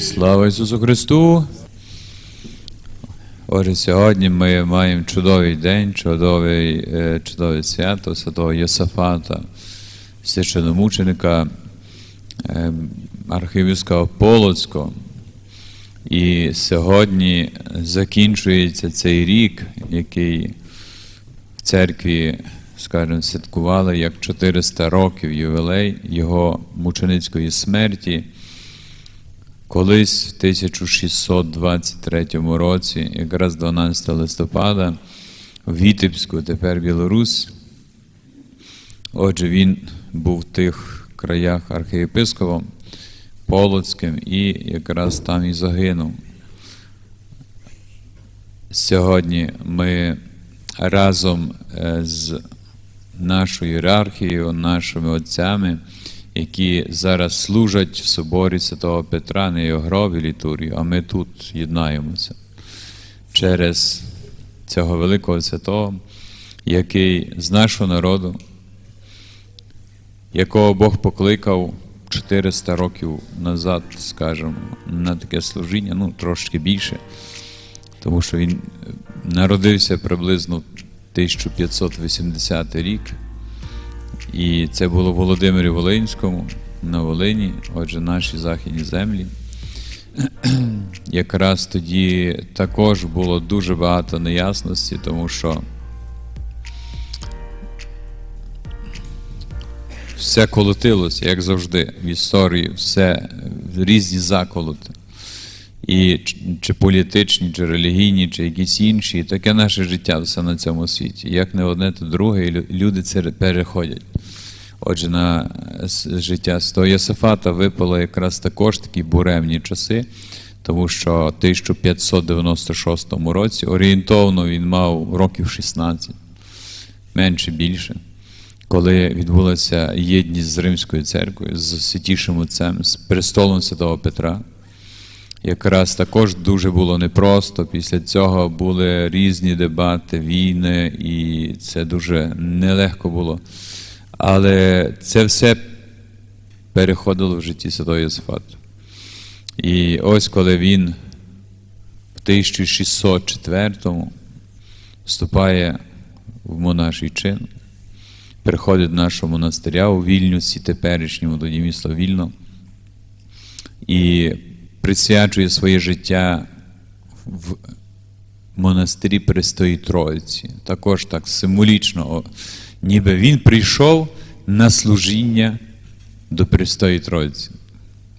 Слава Ісусу Христу! Отже, сьогодні ми маємо чудовий день, чудовий, е, чудове свято святого Йосафата, священомученика е, архівського Полоцького. І сьогодні закінчується цей рік, який в церкві, скажімо, святкували як 400 років ювілей його мученицької смерті. Колись в 1623 році, якраз 12 листопада, в Вітебську, тепер Білорусь. Отже, він був в тих краях архієпископом Полоцьким і якраз там і загинув. Сьогодні ми разом е, з нашою ієрархією, нашими отцями, які зараз служать в соборі Святого Петра, не його гробі літургію, а ми тут єднаємося через цього великого святого, який з нашого народу, якого Бог покликав 400 років назад, скажімо, на таке служіння, ну трошки більше, тому що він народився приблизно в 1580 рік. І це було в Володимирі Волинському на Волині, отже, наші західні землі. Якраз тоді також було дуже багато неясності, тому що все колотилося, як завжди, в історії, все різні заколоти. І чи політичні, чи релігійні, чи якісь інші. Таке наше життя все на цьому світі. Як не одне, то друге, і люди це переходять. Отже, на життя з того Йосифата випало якраз також такі буремні часи, тому що в 1596 році орієнтовно він мав років 16, менше більше, коли відбулася єдність з Римською церквою, з святішим отцем, з престолом Святого Петра. Якраз також дуже було непросто. Після цього були різні дебати, війни, і це дуже нелегко було. Але це все переходило в житті Святого Йосифата. І ось коли він в 1604-му вступає в монаший чин, приходить до нашого монастиря у Вільнюсі, теперішньому тоді місто Вільно, і присвячує своє життя в монастирі Престої Троїці. Також так символічно, ніби він прийшов на служіння до Престої Троїці.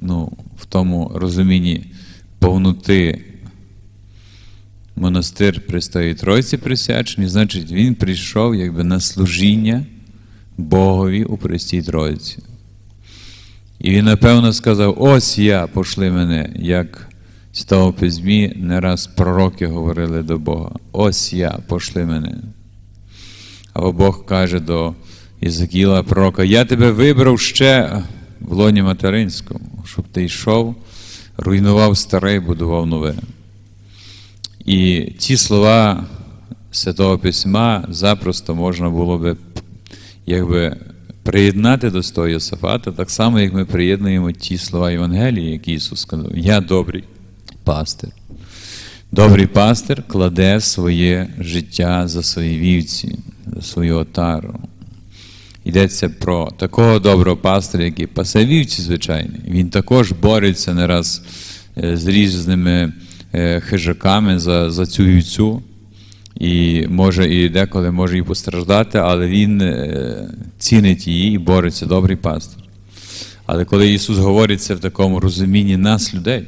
Ну, в тому розумінні повноти монастир Престої Тройці присвячений, значить, він прийшов якби на служіння Богові у Престій Троїці. І він, напевно, сказав: ось я, пошли мене, як з того письмі не раз пророки говорили до Бога. Ось я, пошли мене. Або Бог каже до Єзекіла пророка, я тебе вибрав ще в лоні материнському, щоб ти йшов, руйнував старе будував нове. І ці слова Святого Письма запросто можна було би якби приєднати до того Йосифата, так само, як ми приєднуємо ті слова Євангелії, які Ісус сказав. Я добрий пастир. Добрий пастир кладе своє життя за свої вівці, свою отару. Йдеться про такого доброго пастиря, який пасе вівці, звичайно. Він також бореться не раз е, з різними е, хижаками за, за цю вівцю. І може і деколи може і постраждати, але він е, цінить її і бореться, добрий пастир. Але коли Ісус говорить це в такому розумінні нас, людей,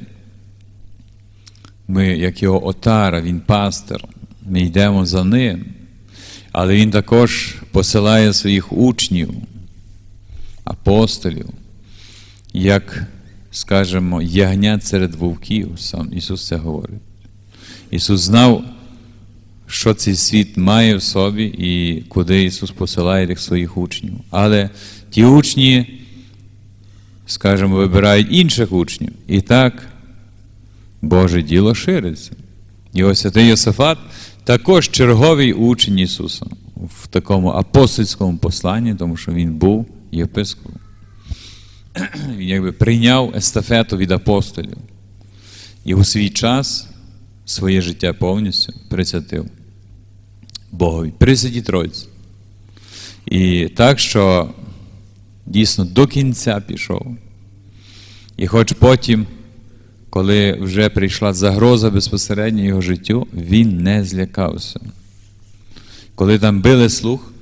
ми, як його отара, він пастир, ми йдемо за ним. Але він також посилає своїх учнів, апостолів, як, скажемо, ягнят серед вовків. Сам Ісус це говорить. Ісус знав, що цей світ має в собі і куди Ісус посилає тих своїх учнів. Але ті учні, скажімо, вибирають інших учнів. І так Боже діло шириться. І ось святий Йосифат також черговий учень Ісуса в такому апостольському посланні, тому що він був єпископом. Він якби прийняв естафету від апостолів. і у свій час своє життя повністю присвятив Богові, при Святій Тройці. І так, що дійсно до кінця пішов. І хоч потім, коли вже прийшла загроза безпосередньо його життю, він не злякався. Коли там били слух,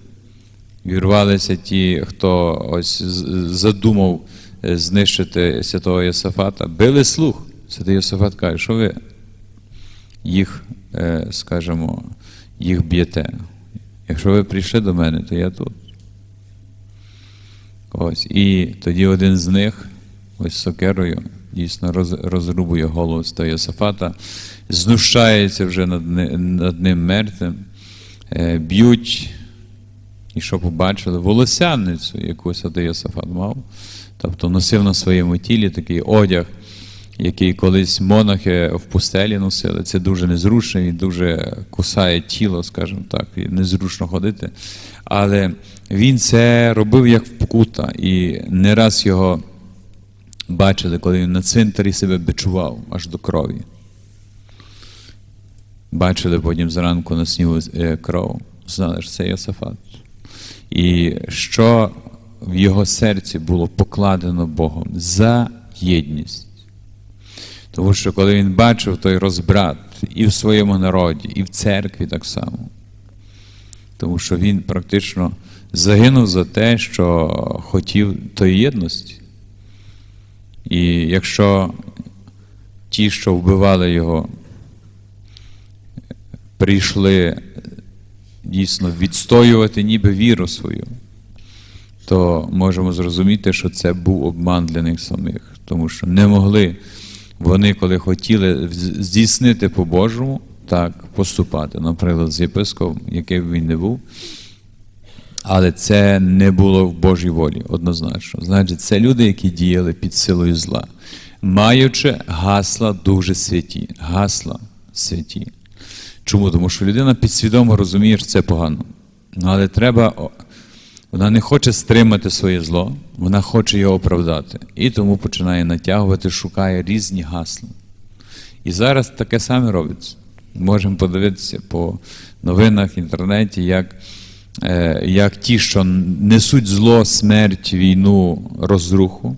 вірвалися ті, хто ось задумав е, знищити святого Йосафата, били слух. Святий Йосафат каже, що ви їх, е, скажімо, їх б'єте. Якщо ви прийшли до мене, то я тут. Ось. І тоді один з них, ось сокерою, дійсно роз, розрубує голову з Йосафата, знущається вже над, над ним мертвим, е, б'ють, і що побачили, волосяницю, яку святий Йосафат мав, тобто носив на своєму тілі такий одяг, який колись монахи в пустелі носили. Це дуже незручно, він дуже кусає тіло, скажімо так, і незручно ходити. Але він це робив як вкута, і не раз його бачили, коли він на цвинтарі себе бичував аж до крові. Бачили потім зранку на снігу е, кров. Знали, що це Йосафат. І що в його серці було покладено Богом за єдність. Тому що коли він бачив той розбрат і в своєму народі, і в церкві так само, тому що він практично загинув за те, що хотів тої єдності. І якщо ті, що вбивали його, прийшли дійсно відстоювати ніби віру свою, то можемо зрозуміти, що це був обман для них самих, тому що не могли вони, коли хотіли здійснити по-божому, так поступати, наприклад, з єпископом, який б він не був. Але це не було в Божій волі, однозначно. Значить, це люди, які діяли під силою зла, маючи гасла дуже святі. Гасла святі. Чому? Тому що людина підсвідомо розуміє, що це погано. Ну, Але треба, вона не хоче стримати своє зло, вона хоче його оправдати. І тому починає натягувати, шукає різні гасла. І зараз таке саме робиться. Можемо подивитися по новинах, інтернеті, як, як ті, що несуть зло, смерть, війну, розруху,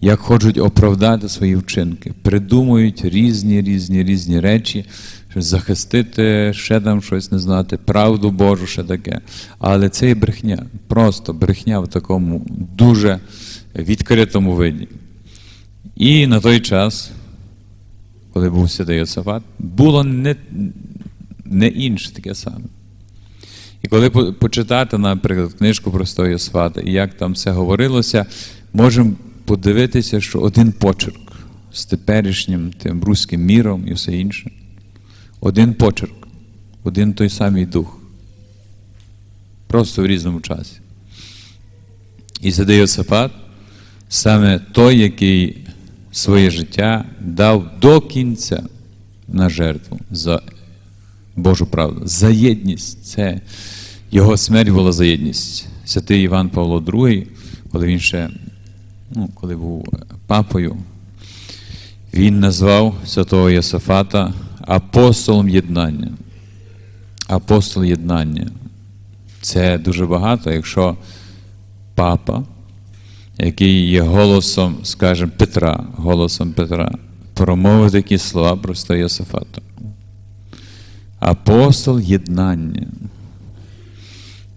як хочуть оправдати свої вчинки, придумують різні, різні, різні речі, щоб захистити, ще там щось не знати, правду Божу, ще таке. Але це і брехня, просто брехня в такому дуже відкритому виді. І на той час, коли був святий Йосафат, було не, не інше таке саме. І коли почитати, наприклад, книжку про Йосафата, і як там все говорилося, можемо подивитися, що один почерк з теперішнім тим руським міром і все інше. Один почерк, один той самий дух. Просто в різному часі. І святий Йосафат саме той, який своє життя дав до кінця на жертву за Божу правду, за єдність. Це його смерть була за єдність. Святий Іван Павло II, коли він ще, ну, коли був папою, він назвав святого Йосафата апостолом єднання. Апостол єднання. Це дуже багато, якщо папа, який є голосом, скажімо, Петра, голосом Петра, промовив такі слова про Йосафата. Апостол єднання.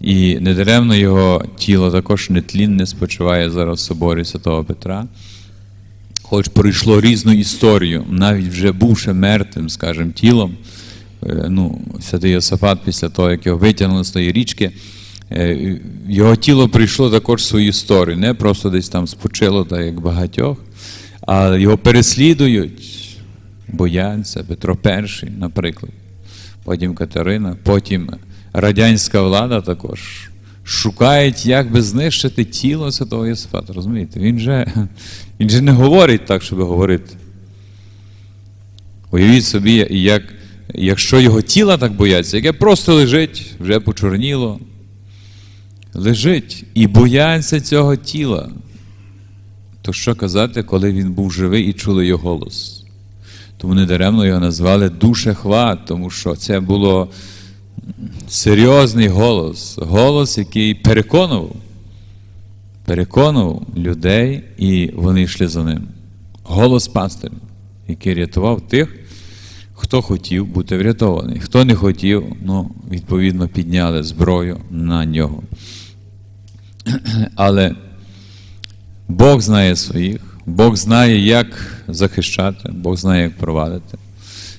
І недаремно його тіло також нетлінне спочиває зараз в соборі Святого Петра. Хоч пройшло різну історію, навіть вже бувши мертвим, скажімо, тілом, е, ну, святий Йосафат після того, як його витягнули з тої річки, е, його тіло прийшло також свою історію, не просто десь там спочило, так як багатьох, а його переслідують, бояться, Петро І, наприклад, потім Катерина, потім радянська влада також. Шукають, як би знищити тіло Святого Йосифата. Розумієте? Він же, він же не говорить так, щоб говорити. Уявіть собі, як, якщо його тіла так бояться, яке просто лежить, вже почорніло, лежить і бояться цього тіла, то що казати, коли він був живий і чули його голос? Тому недаремно його назвали душехват, тому що це було серйозний голос, голос, який переконував, переконував людей, і вони йшли за ним. Голос пастиря, який рятував тих, хто хотів бути врятований. Хто не хотів, ну, відповідно, підняли зброю на нього. Але Бог знає своїх, Бог знає, як захищати, Бог знає, як провадити.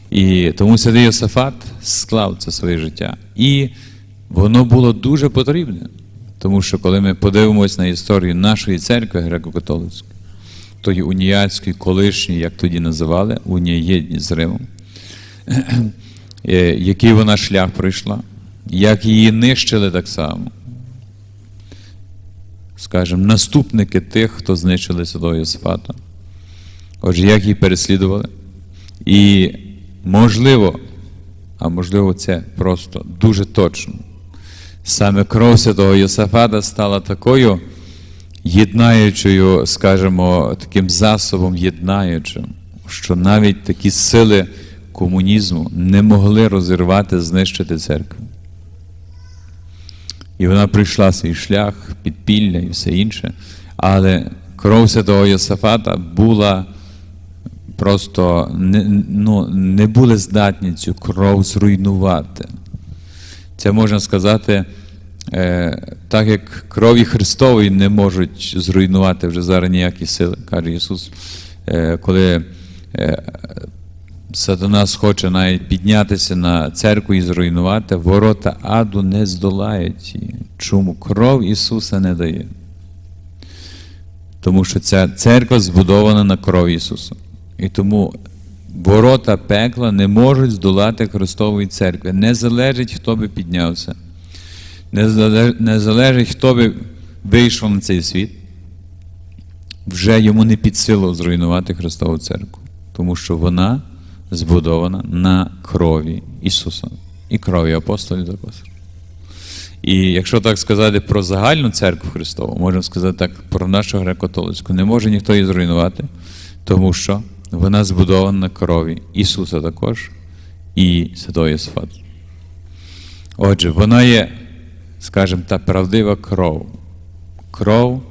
І тому святий Йосафат склав це своє життя. І воно було дуже потрібне. Тому що коли ми подивимося на історію нашої церкви греко-католицької, тої уніатської, колишньої, як тоді називали, унія єдність з Римом, е, який вона шлях пройшла, як її нищили так само. Скажемо, наступники тих, хто знищили святого Йосифата. Отже, як її переслідували. І можливо, а можливо, це просто дуже точно. Саме кров святого Йосифата стала такою єднаючою, скажімо, таким засобом єднаючим, що навіть такі сили комунізму не могли розірвати, знищити церкву. І вона пройшла свій шлях, підпілля і все інше. Але кров святого Йосафата була просто не, ну, не були здатні цю кров зруйнувати. Це можна сказати, е, так як крові Христової не можуть зруйнувати вже зараз ніякі сили, каже Ісус, е, коли е, Сатана схоче навіть піднятися на церкву і зруйнувати, ворота аду не здолають її. Чому кров Ісуса не дає? Тому що ця церква збудована на крові Ісуса. І тому ворота пекла не можуть здолати Христової церкви. Не залежить, хто би піднявся, не залежить, хто би вийшов на цей світ. Вже йому не під силу зруйнувати Христову церкву, тому що вона збудована на крові Ісуса і крові апостолів також. І якщо так сказати про загальну церкву Христову, можемо сказати так про нашу греко-католицьку, не може ніхто її зруйнувати, тому що вона збудована на крові Ісуса також і Святої Йосифата. Отже, вона є, скажімо, та правдива кров. Кров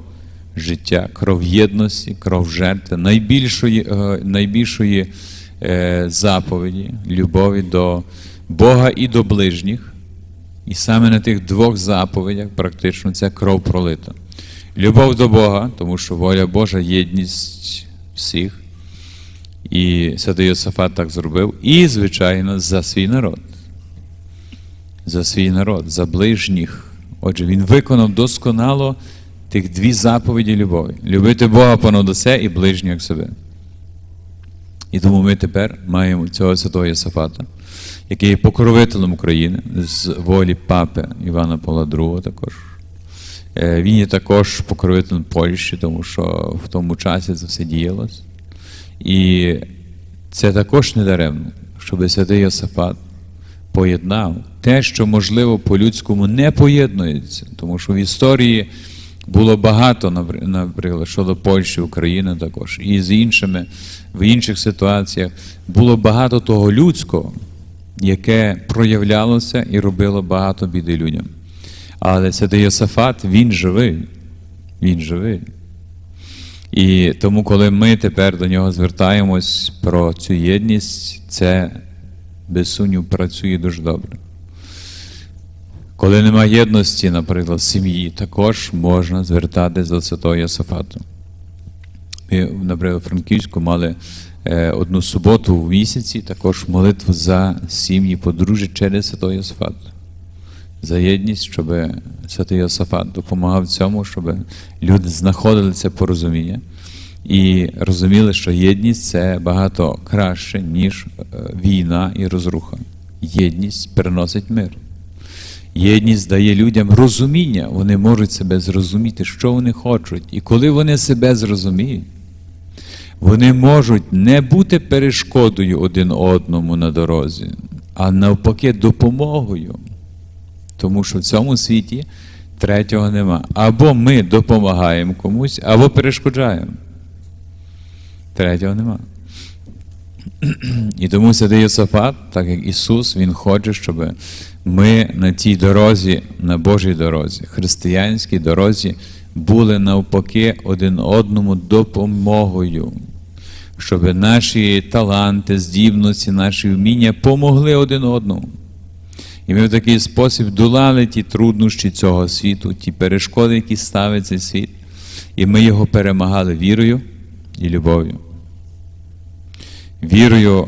життя, кров єдності, кров жертви, найбільшої, е, найбільшої заповіді, любові до Бога і до ближніх. І саме на тих двох заповідях практично ця кров пролита. Любов до Бога, тому що воля Божа єдність всіх. І Святий Йосафат так зробив. І, звичайно, за свій народ. За свій народ, за ближніх. Отже, він виконав досконало тих дві заповіді любові: любити Бога понад усе і ближнього як себе. І тому ми тепер маємо цього святого Єсафата, який є покровителем України з волі папи Івана Павла II також. Е, Він є також покровителем Польщі, тому що в тому часі це все діялось. І це також не даремно, щоб святий Йосафат поєднав те, що, можливо, по-людському не поєднується, тому що в історії було багато, наприклад, щодо Польщі, України також, і з іншими, в інших ситуаціях було багато того людського, яке проявлялося і робило багато біди людям. Але святий Йосафат, він живий. Він живий. І тому, коли ми тепер до нього звертаємось про цю єдність, це без сумнів працює дуже добре. Коли немає єдності, наприклад, сім'ї, також можна звертатись до Святого Йосафату. Ми, наприклад, у Франківську мали е, одну суботу в місяці, також молитву за сім'ї подружжя через Святого Йосафата. За єдність, щоб Святий Йосафат допомагав цьому, щоб люди знаходили це порозуміння і розуміли, що єдність це багато краще, ніж е, війна і розруха. Єдність переносить мир. Єдність дає людям розуміння, вони можуть себе зрозуміти, що вони хочуть. І коли вони себе зрозуміють, вони можуть не бути перешкодою один одному на дорозі, а навпаки, допомогою. Тому що в цьому світі третього нема. Або ми допомагаємо комусь, або перешкоджаємо. Третього нема. І тому святий Йосафат, так як Ісус, Він хоче, щоб ми на тій дорозі, на Божій дорозі, християнській дорозі, були навпаки один одному допомогою, щоб наші таланти, здібності, наші вміння помогли один одному. І ми в такий спосіб долали ті труднощі цього світу, ті перешкоди, які ставить цей світ, і ми його перемагали вірою і любов'ю. Вірою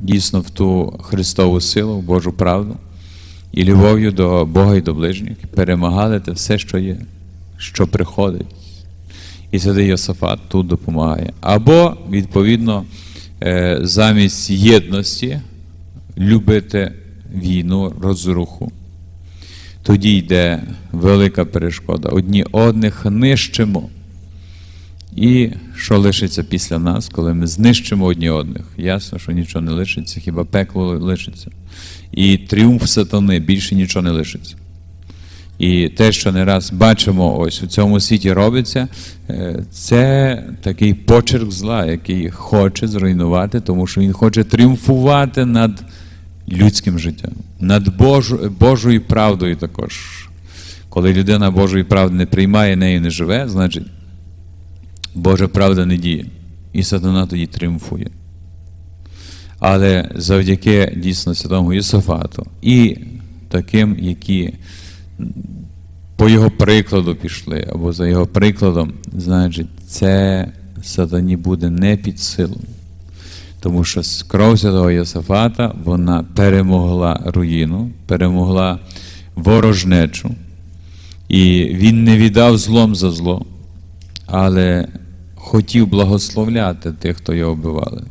дійсно в ту Христову силу, в Божу правду, і любов'ю до Бога і до ближніх, перемагали те все, що є, що приходить. І святий Йосафат тут допомагає. Або, відповідно, е, замість єдності любити війну, розруху. Тоді йде велика перешкода. Одні одних нищимо. І що лишиться після нас, коли ми знищимо одні одних? Ясно, що нічого не лишиться, хіба пекло лишиться. І тріумф сатани більше нічого не лишиться. І те, що не раз бачимо ось у цьому світі робиться, е, це такий почерк зла, який хоче зруйнувати, тому що він хоче тріумфувати над людським життям, над Божу, Божою правдою також. Коли людина Божої правди не приймає, нею не живе, значить Божа правда не діє. І сатана тоді тріумфує. Але завдяки дійсно святому Єсофату і таким, які по його прикладу пішли, або за його прикладом, значить, це сатані буде не під силу. Тому що кров святого Йосафата вона перемогла руїну, перемогла ворожнечу, і він не віддав злом за зло, але хотів благословляти тих, хто його вбивали.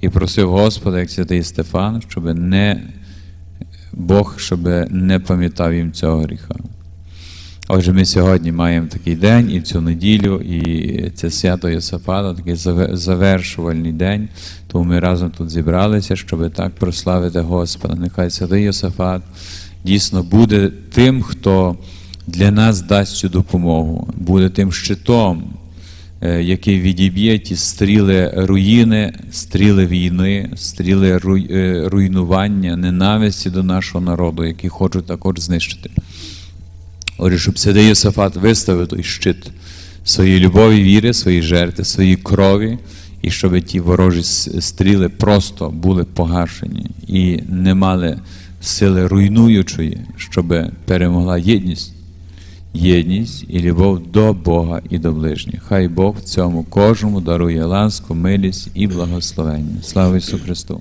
І просив Господа, як святий Стефан, щоб не Бог щоб не пам'ятав їм цього гріха. Отже, ми сьогодні маємо такий день і цю неділю, і це свято Йосафата, такий завершувальний день. Тому ми разом тут зібралися, щоб так прославити Господа. Нехай святий Йосафат дійсно буде тим, хто для нас дасть цю допомогу, буде тим щитом, який відіб'є ті стріли руїни, стріли війни, стріли е, руйнування, ненависті до нашого народу, які хочуть також знищити. Отже, щоб святий Йосафат виставив той щит своєї любові, віри, своєї жертви, своєї крові, і щоб ті ворожі стріли просто були погашені і не мали сили руйнуючої, щоб перемогла єдність. Єдність і любов до Бога і до ближніх. Хай Бог в цьому кожному дарує ласку, милість і благословення. Слава Ісусу Христу!